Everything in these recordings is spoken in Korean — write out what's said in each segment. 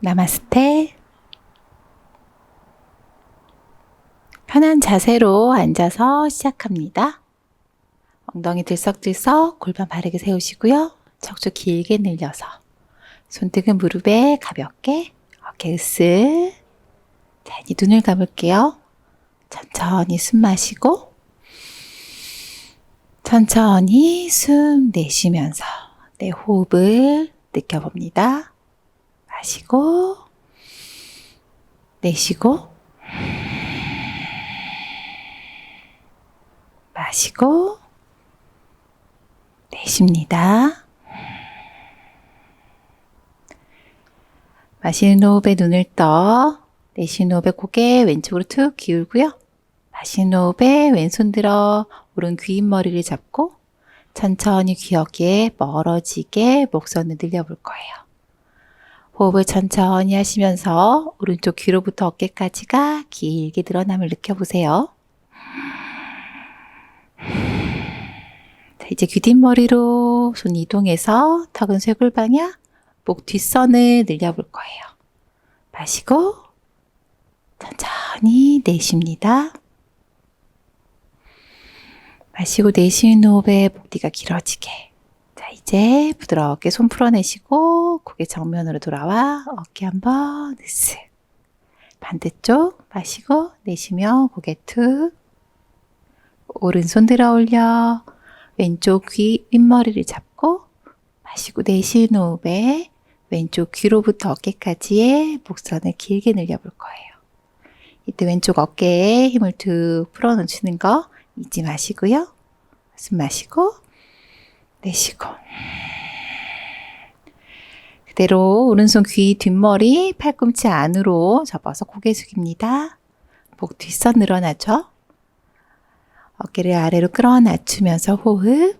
나마스테. 편한 자세로 앉아서 시작합니다. 엉덩이 들썩들썩 골반 바르게 세우시고요. 척추 길게 늘려서 손등은 무릎에 가볍게 어깨 으쓱 자, 이제 눈을 감을게요. 천천히 숨 마시고 천천히 숨 내쉬면서 내 호흡을 느껴봅니다. 마시고 내쉬고 마시고 내쉽니다. 마시는 호흡에 눈을 떠 내쉬는 호흡에 고개 왼쪽으로 툭 기울고요. 마시는 호흡에 왼손 들어 오른 귀인머리를 잡고 천천히 귀엽게 멀어지게 목선을 늘려볼 거예요. 호흡을 천천히 하시면서 오른쪽 귀로부터 어깨까지가 길게 늘어남을 느껴보세요. 자, 이제 귀 뒷머리로 손 이동해서 턱은 쇄골 방향, 목 뒷선을 늘려볼 거예요. 마시고 천천히 내쉽니다. 마시고 내쉬는 호흡에 목 뒤가 길어지게. 자, 이제 부드럽게 손 풀어내시고 고개 정면으로 돌아와 어깨 한번 으쓱. 반대쪽 마시고 내쉬며 고개 툭. 오른손 들어 올려 왼쪽 귀 윗머리를 잡고 마시고 내쉬는 호흡에 왼쪽 귀로부터 어깨까지의 목선을 길게 늘려볼 거예요. 이때 왼쪽 어깨에 힘을 툭 풀어놓치는 거 잊지 마시고요. 숨 마시고 내쉬고 그대로 오른손 귀 뒷머리 팔꿈치 안으로 접어서 고개 숙입니다. 목 뒷선 늘어나죠? 어깨를 아래로 끌어 낮추면서 호흡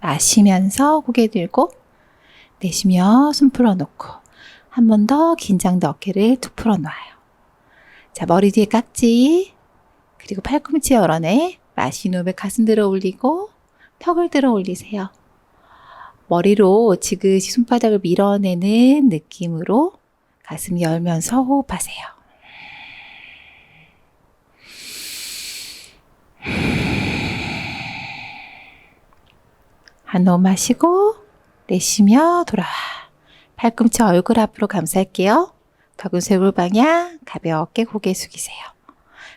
마시면서 고개 들고 내쉬며 숨 풀어놓고 한 번 더 긴장된 어깨를 툭 풀어놔요. 자, 머리 뒤에 깍지 그리고 팔꿈치 열어내 호흡에 가슴 들어 올리고 턱을 들어 올리세요. 머리로 지그시 손바닥을 밀어내는 느낌으로 가슴 열면서 호흡하세요. 한 호흡 마시고 내쉬며 돌아와. 팔꿈치 얼굴 앞으로 감쌀게요. 턱은 쇄골 방향 가볍게 고개 숙이세요.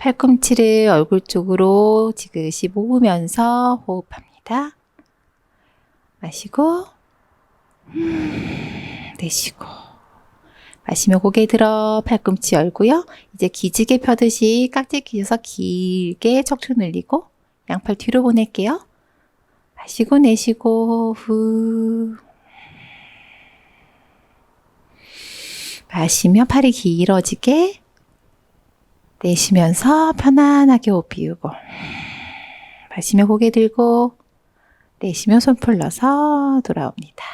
팔꿈치를 얼굴 쪽으로 지그시 모으면서 호흡합니다. 마시고 음, 내쉬고 마시며 고개 들어 팔꿈치 열고요. 이제 기지개 펴듯이 깍지 끼셔서 길게 척추 늘리고 양팔 뒤로 보낼게요. 마시고 내쉬고 후 마시며 팔이 길어지게 내쉬면서 편안하게 호흡 비우고 마시며 고개 들고 내쉬며 손 풀러서 돌아옵니다.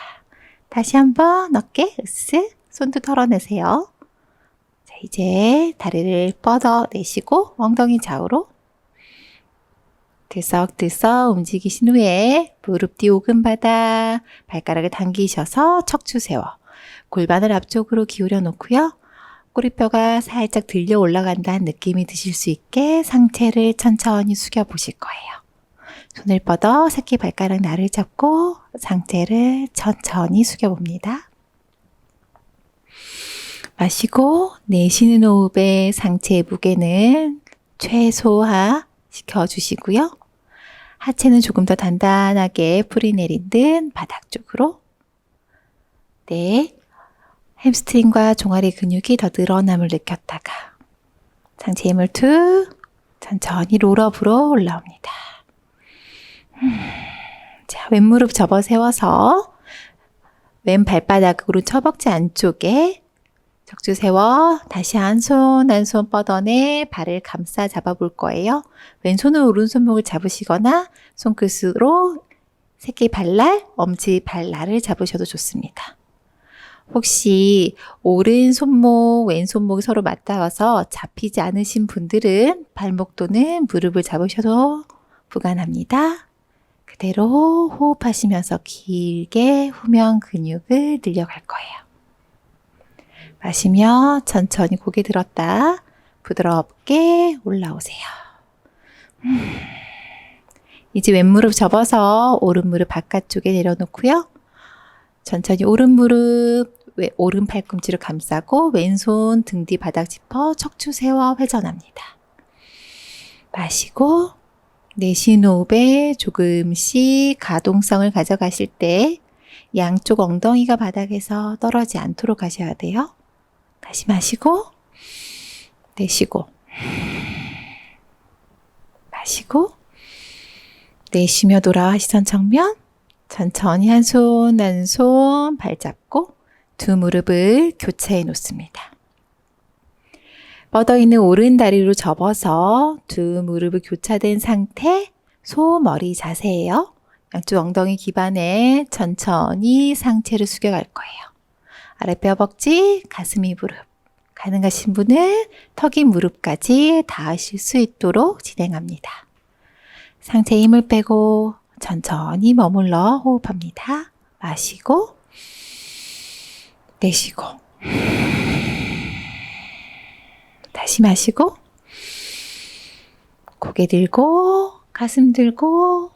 다시 한번 어깨 으쓱 손도 털어내세요. 자, 이제 다리를 뻗어 내쉬고 엉덩이 좌우로 들썩들썩 움직이신 후에 무릎 뒤 오금바닥 발가락을 당기셔서 척추 세워 골반을 앞쪽으로 기울여 놓고요. 꼬리뼈가 살짝 들려 올라간다는 느낌이 드실 수 있게 상체를 천천히 숙여 보실 거예요. 손을 뻗어 새끼 발가락 날을 잡고 상체를 천천히 숙여 봅니다. 마시고 내쉬는 호흡에 상체의 무게는 최소화 시켜 주시고요. 하체는 조금 더 단단하게 풀이 내린 듯 바닥 쪽으로. 네. 햄스트링과 종아리 근육이 더 늘어남을 느꼈다가 상체 힘을 툭 천천히 롤업으로 올라옵니다. 음, 자, 왼무릎 접어 세워서 왼 발바닥으로 처벅지 안쪽에 척추 세워 다시 한 손 한 손 뻗어내 발을 감싸 잡아 볼 거예요. 왼손은 오른손목을 잡으시거나 손끝으로 새끼 발날, 엄지 발날을 잡으셔도 좋습니다. 혹시 오른 손목, 왼 손목이 서로 맞닿아서 잡히지 않으신 분들은 발목 또는 무릎을 잡으셔도 부관합니다. 그대로 호흡하시면서 길게 후면 근육을 늘려갈 거예요. 마시며 천천히 고개 들었다 부드럽게 올라오세요. 음. 이제 왼무릎 접어서 오른무릎 바깥쪽에 내려놓고요. 천천히 오른무릎, 왜- 오른 팔꿈치를 감싸고 왼손 등 뒤 바닥 짚어 척추 세워 회전합니다. 마시고 내쉬는 호흡에 조금씩 가동성을 가져가실 때 양쪽 엉덩이가 바닥에서 떨어지지 않도록 하셔야 돼요. 다시 마시고 내쉬고 마시고 내쉬며 돌아와 시선 정면 천천히 한 손 한 손 발 잡고 두 무릎을 교차해 놓습니다. 뻗어 있는 오른 다리로 접어서 두 무릎을 교차된 상태 소머리 자세예요. 양쪽 엉덩이 기반에 천천히 상체를 숙여갈 거예요. 아랫배 허벅지, 가슴이 무릎. 가능하신 분은 턱이 무릎까지 닿으실 수 있도록 진행합니다. 상체에 힘을 빼고 천천히 머물러 호흡합니다. 마시고 내쉬고 다시 마시고 고개 들고 가슴 들고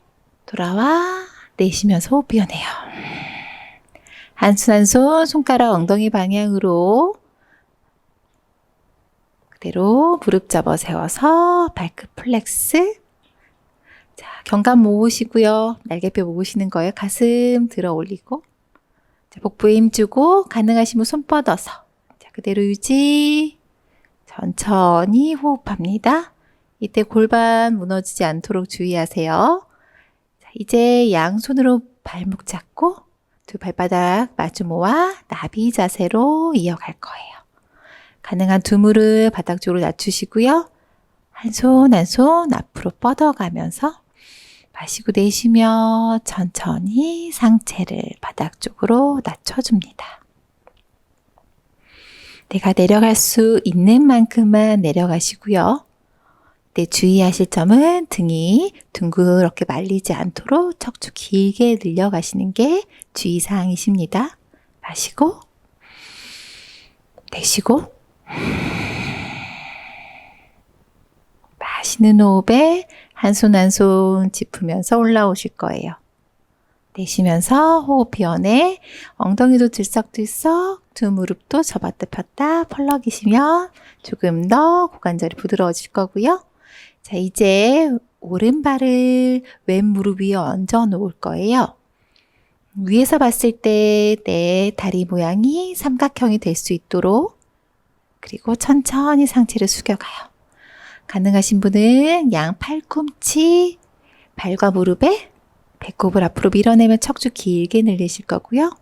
돌아와 내쉬면서 호흡 이어내요. 한손 한손 손가락 엉덩이 방향으로 그대로 무릎 접어 세워서 발끝 플렉스 자, 견갑 모으시고요. 날개뼈 모으시는 거예요. 가슴 들어 올리고. 자, 복부에 힘 주고, 가능하시면 손 뻗어서. 자, 그대로 유지. 천천히 호흡합니다. 이때 골반 무너지지 않도록 주의하세요. 자, 이제 양손으로 발목 잡고, 두 발바닥 마주 모아 나비 자세로 이어갈 거예요. 가능한 두 무릎 바닥 쪽으로 낮추시고요. 한 손 한 손 앞으로 뻗어가면서 마시고 내쉬며 천천히 상체를 바닥 쪽으로 낮춰줍니다. 내가 내려갈 수 있는 만큼만 내려가시고요. 네, 주의하실 점은 등이 둥그렇게 말리지 않도록 척추 길게 늘려가시는 게 주의사항이십니다. 마시고, 내쉬고, 마시는 호흡에 한 손 한 손 짚으면서 올라오실 거예요. 내쉬면서 호흡 이어내 엉덩이도 들썩들썩 두 무릎도 접었다 폈다 펄럭이시면 조금 더 고관절이 부드러워질 거고요. 자 이제 오른발을 왼 무릎 위에 얹어 놓을 거예요. 위에서 봤을 때 내 다리 모양이 삼각형이 될 수 있도록 그리고 천천히 상체를 숙여가요. 가능하신 분은 양 팔꿈치 발과 무릎에 배꼽을 앞으로 밀어내며 척추 길게 늘리실 거고요.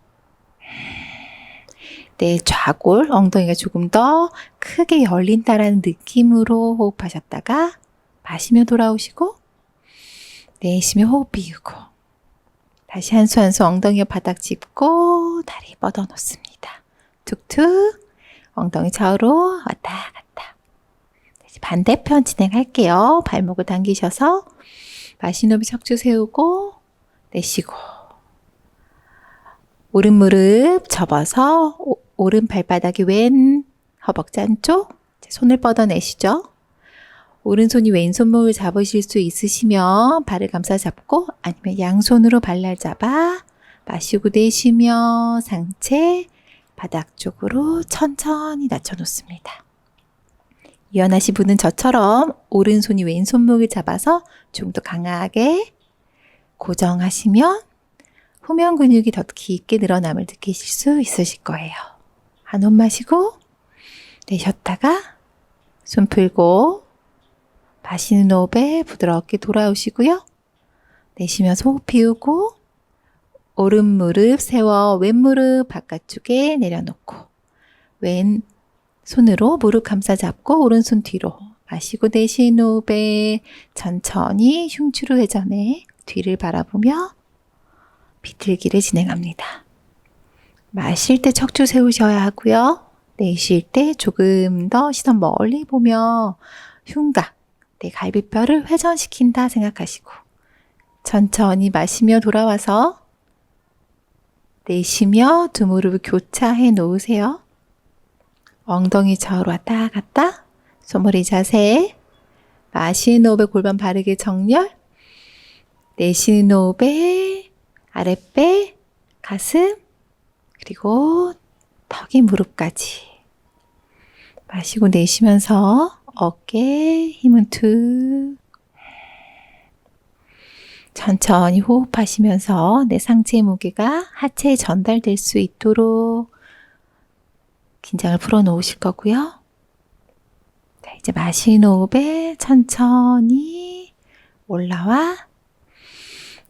네, 좌골, 엉덩이가 조금 더 크게 열린다라는 느낌으로 호흡하셨다가 마시며 돌아오시고 내쉬며 호흡 비우고 다시 한 수 한 수 엉덩이 바닥 짚고 다리 뻗어 놓습니다. 툭툭 엉덩이 좌우로 왔다 갔다. 반대편 진행할게요. 발목을 당기셔서 호흡 척추 세우고 내쉬고 오른 무릎 접어서 오, 오른 발바닥이 왼 허벅지 안쪽 손을 뻗어내시죠. 오른손이 왼손목을 잡으실 수 있으시면 발을 감싸 잡고 아니면 양손으로 발날 잡아 마시고 내쉬며 상체 바닥 쪽으로 천천히 낮춰 놓습니다. 유연하신 분은 저처럼 오른손이 왼손목을 잡아서 좀 더 강하게 고정하시면 후면 근육이 더 깊게 늘어남을 느끼실 수 있으실 거예요. 한 호흡 마시고 내쉬었다가 숨 풀고 마시는 호흡에 부드럽게 돌아오시고요. 내쉬면서 호흡 비우고 오른 무릎 세워 왼 무릎 바깥쪽에 내려놓고 왼 손으로 무릎 감싸 잡고 오른손 뒤로 마시고 내쉬는 호흡에 천천히 흉추로 회전해 뒤를 바라보며 비틀기를 진행합니다. 마실 때 척추 세우셔야 하고요. 내쉴 때 조금 더 시선 멀리 보며 흉곽, 내 갈비뼈를 회전시킨다 생각하시고 천천히 마시며 돌아와서 내쉬며 두 무릎을 교차해 놓으세요. 엉덩이 좌우로 왔다 갔다. 소머리 자세. 마시는 호흡에 골반 바르게 정렬. 내쉬는 호흡에 아랫배, 가슴, 그리고 턱이 무릎까지. 마시고 내쉬면서 어깨 힘은 툭. 천천히 호흡하시면서 내 상체의 무게가 하체에 전달될 수 있도록 긴장을 풀어 놓으실 거고요. 자, 이제 마시는 호흡에 천천히 올라와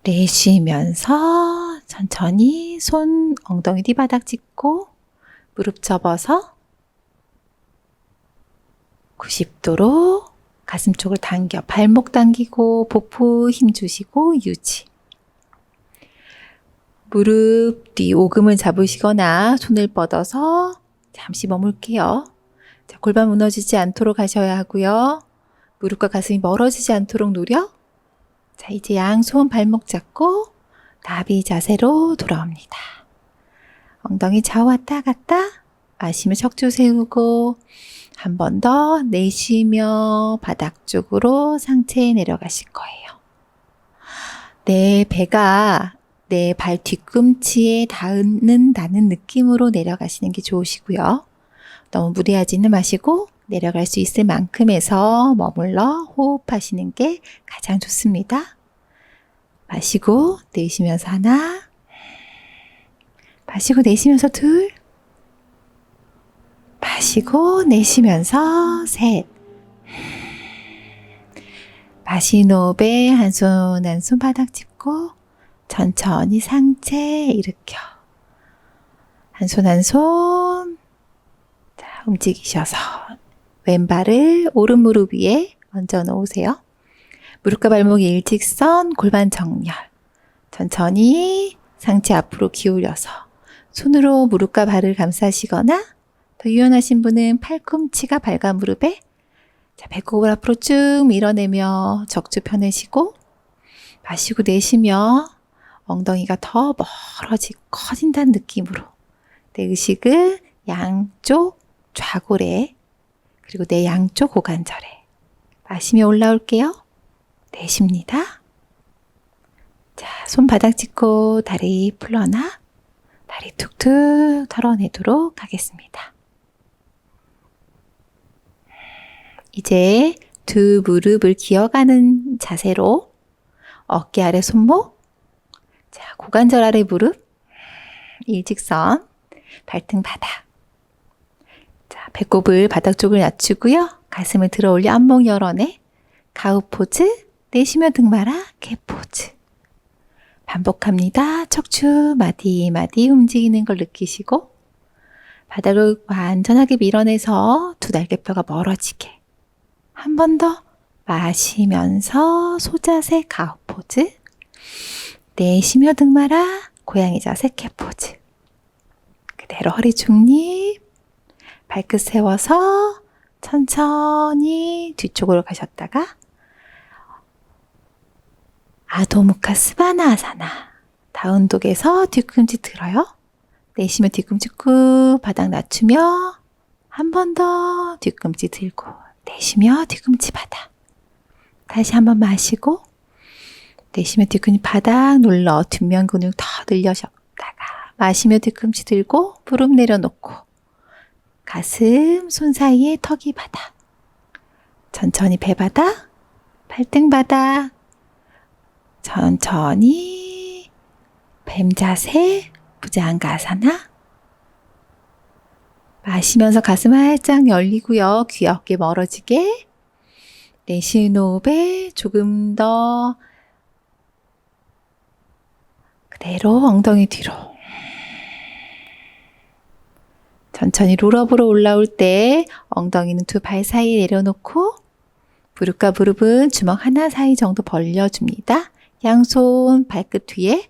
내쉬면서 천천히 손 엉덩이 뒤바닥 짚고 무릎 접어서 90도로 가슴 쪽을 당겨 발목 당기고 복부 힘 주시고 유지. 무릎 뒤 오금을 잡으시거나 손을 뻗어서 잠시 머물게요. 자, 골반 무너지지 않도록 하셔야 하고요. 무릎과 가슴이 멀어지지 않도록 노려. 자, 이제 양손 발목 잡고 나비 자세로 돌아옵니다. 엉덩이 좌우 왔다 갔다 마시며 척추 세우고 한 번 더 내쉬며 바닥 쪽으로 상체에 내려가실 거예요. 내 배가 내 발 뒤꿈치에 닿는다는 느낌으로 내려가시는 게 좋으시고요. 너무 무리하지는 마시고 내려갈 수 있을 만큼에서 머물러 호흡하시는 게 가장 좋습니다. 마시고 내쉬면서 하나, 마시고 내쉬면서 둘, 마시고 내쉬면서 셋. 마시는 호흡에 한 손 한 손 바닥 짚고 천천히 상체 일으켜. 한 손 한 손. 자, 움직이셔서 왼발을 오른 무릎 위에 얹어 놓으세요. 무릎과 발목이 일직선, 골반 정렬. 천천히 상체 앞으로 기울여서 손으로 무릎과 발을 감싸시거나 더 유연하신 분은 팔꿈치가 발과 무릎에 자, 배꼽을 앞으로 쭉 밀어내며 적주 펴내시고 마시고 내쉬며 엉덩이가 더 멀어지고 커진다는 느낌으로 내 의식을 양쪽 좌골에 그리고 내 양쪽 고관절에 마시며 올라올게요. 내쉽니다. 자, 손바닥 짚고 다리 풀러나 다리 툭툭 털어내도록 하겠습니다. 이제 두 무릎을 기어가는 자세로 어깨 아래 손목, 자, 고관절 아래 무릎, 일직선, 발등 바닥. 자, 배꼽을 바닥 쪽을 낮추고요. 가슴을 들어 올려 안목 열어내. 가우 포즈, 내쉬며 등 말아, 개 포즈. 반복합니다. 척추 마디마디 움직이는 걸 느끼시고 바닥을 완전하게 밀어내서 두 날개뼈가 멀어지게 한 번 더 마시면서 소자세 가우 포즈 내쉬며 등 말아 고양이 자세 개 포즈. 그대로 허리 중립. 발끝 세워서 천천히 뒤쪽으로 가셨다가 아도무카 스바나 아사나. 다운독에서 뒤꿈치 들어요. 내쉬며 뒤꿈치 꾹 바닥 낮추며 한 번 더 뒤꿈치 들고 내쉬며 뒤꿈치 바닥. 다시 한 번 마시고 내쉬며 뒤꿈치 바닥 눌러 뒷면 근육 더 늘려셨다가 마시며 뒤꿈치 들고 무릎 내려놓고 가슴 손 사이에 턱이 바닥 천천히 배 바닥 발등 바닥 천천히 뱀 자세, 부장가사나 마시면서 가슴 활짝 열리고요. 귀 어깨 멀어지게 내쉬는 호흡에 조금 더 그대로 엉덩이 뒤로 천천히 롤업으로 올라올 때 엉덩이는 두 발 사이 내려놓고 무릎과 무릎은 주먹 하나 사이 정도 벌려줍니다. 양손 발끝 뒤에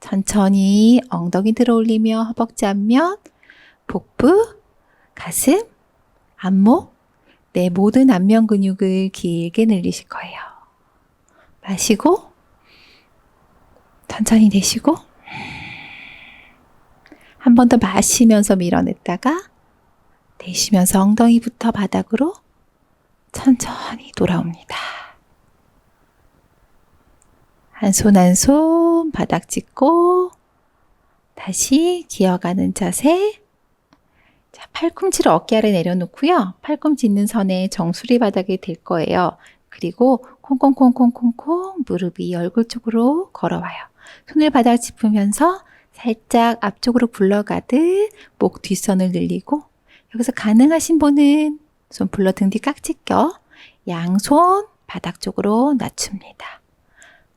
천천히 엉덩이 들어 올리며 허벅지 앞면, 복부, 가슴, 안목, 내 모든 안면 근육을 길게 늘리실 거예요. 마시고 천천히 내쉬고 한 번 더 마시면서 밀어냈다가 내쉬면서 엉덩이부터 바닥으로 천천히 돌아옵니다. 한 손 한 손 바닥 짚고 다시 기어가는 자세. 자, 팔꿈치를 어깨 아래 내려놓고요. 팔꿈치 있는 선에 정수리 바닥에 댈 거예요. 그리고 콩콩콩콩콩콩 무릎 위 얼굴 쪽으로 걸어와요. 손을 바닥 짚으면서 살짝 앞쪽으로 굴러가듯 목 뒷선을 늘리고 여기서 가능하신 분은 손 불러 등 뒤 깍지 껴 양손 바닥 쪽으로 낮춥니다.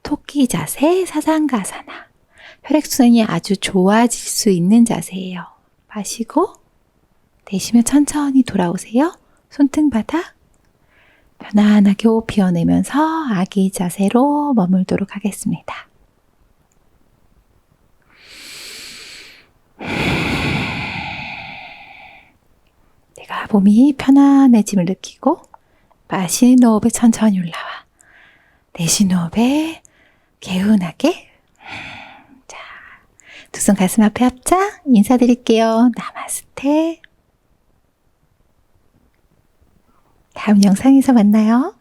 토끼 자세 사상가사나 혈액순환이 아주 좋아질 수 있는 자세예요. 마시고 내쉬며 천천히 돌아오세요. 손등 바닥 편안하게 호흡 비워내면서 아기 자세로 머물도록 하겠습니다. 내가 몸이 편안해짐을 느끼고 마시는 호흡에 천천히 올라와 내쉬는 호흡에 개운하게 자, 두 손 가슴 앞에 합자 인사드릴게요. 나마스테 다음 영상에서 만나요.